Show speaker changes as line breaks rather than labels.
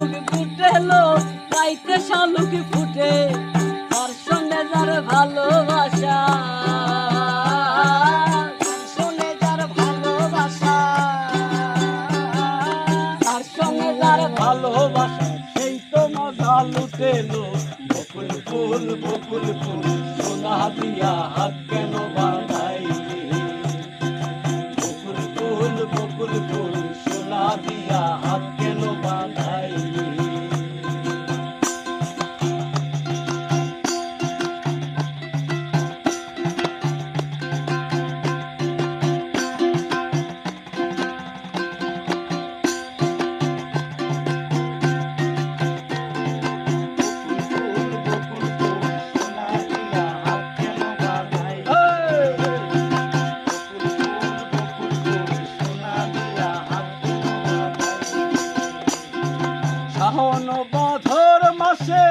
ফুটেলো রাইতে শালুকি ফুটে। তার সঙ্গে যার ভালোবাসা
শুনে যার ভালোবাসা,
তার সঙ্গে ভালোবাসা, সেই তো মজা লুটেলো। বকুল ফুল বকুল ফুল, সোনা দিয়া হাত শাহন বধর মাসে